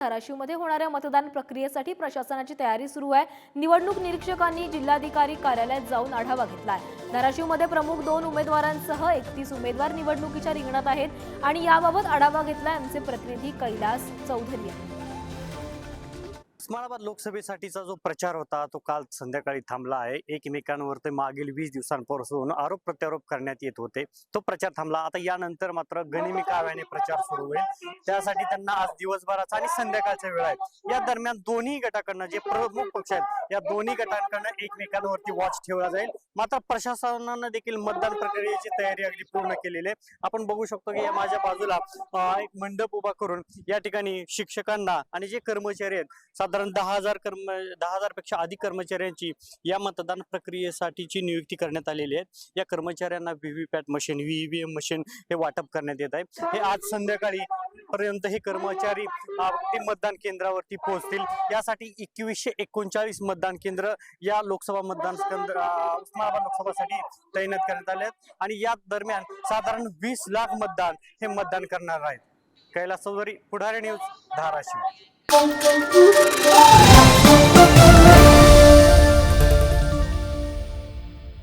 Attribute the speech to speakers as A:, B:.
A: धाराशिवमध्ये होणाऱ्या मतदान प्रक्रियेसाठी प्रशासनाची तयारी सुरू आहे. निवडणूक निरीक्षकांनी जिल्हाधिकारी कार्यालयात जाऊन आढावा घेतलाय धाराशिवमध्ये प्रमुख दोन उमेदवारांसह एकतीस उमेदवार निवडणुकीच्या रिंगणात आहेत आणि याबाबत आढावा घेतलाय आमचे प्रतिनिधी कैलास चौधरी यांनी
B: उस्मानाबाद लोकसभेसाठीचा जो प्रचार होता तो काल संध्याकाळी थांबला आहे. एकमेकांवर ते मागील वीस दिवसांपासून आरोप प्रत्यारोप करण्यात येत होते. तो प्रचार थांबला. आता यानंतर मात्र गनिमी काव्याने प्रचार सुरू होईल. त्यासाठी त्यांना आज दिवसभराचा आणि संध्याकाळचा वेळ आहे. या दरम्यान दोन्ही गटाकडनं जे प्रमुख पक्ष आहेत या दोन्ही गटांकडनं एकमेकांवरती वॉच ठेवला जाईल. मात्र प्रशासनानं देखील मतदान प्रक्रियेची तयारी अगदी पूर्ण केलेली आहे. आपण बघू शकतो की या माझ्या बाजूला एक मंडप उभा करून या ठिकाणी शिक्षकांना आणि जे कर्मचारी आहेत साधारण दहा हजार कर्म दहा हजारपेक्षा अधिक कर्मचाऱ्यांची या मतदान प्रक्रियेसाठीची नियुक्ती करण्यात आलेली आहे. या कर्मचाऱ्यांना व्हीव्हीपॅट मशीन व्हीव्हीएम मशीन हे वाटप करण्यात येत आहे. हे आज संध्याकाळी पर्यंत हे कर्मचारी अगदी मतदान केंद्रावरती पोहोचतील. यासाठी एकवीसशे एकोणचाळीस मतदान केंद्र या लोकसभा मतदान केंद्र उस्मानाबाद लोकसभासाठी तैनात करण्यात आले आहेत. आणि या दरम्यान साधारण वीस लाख मतदान हे मतदान करणार आहेत. कैलास चौधरी पुढारी न्यूज धाराशिव.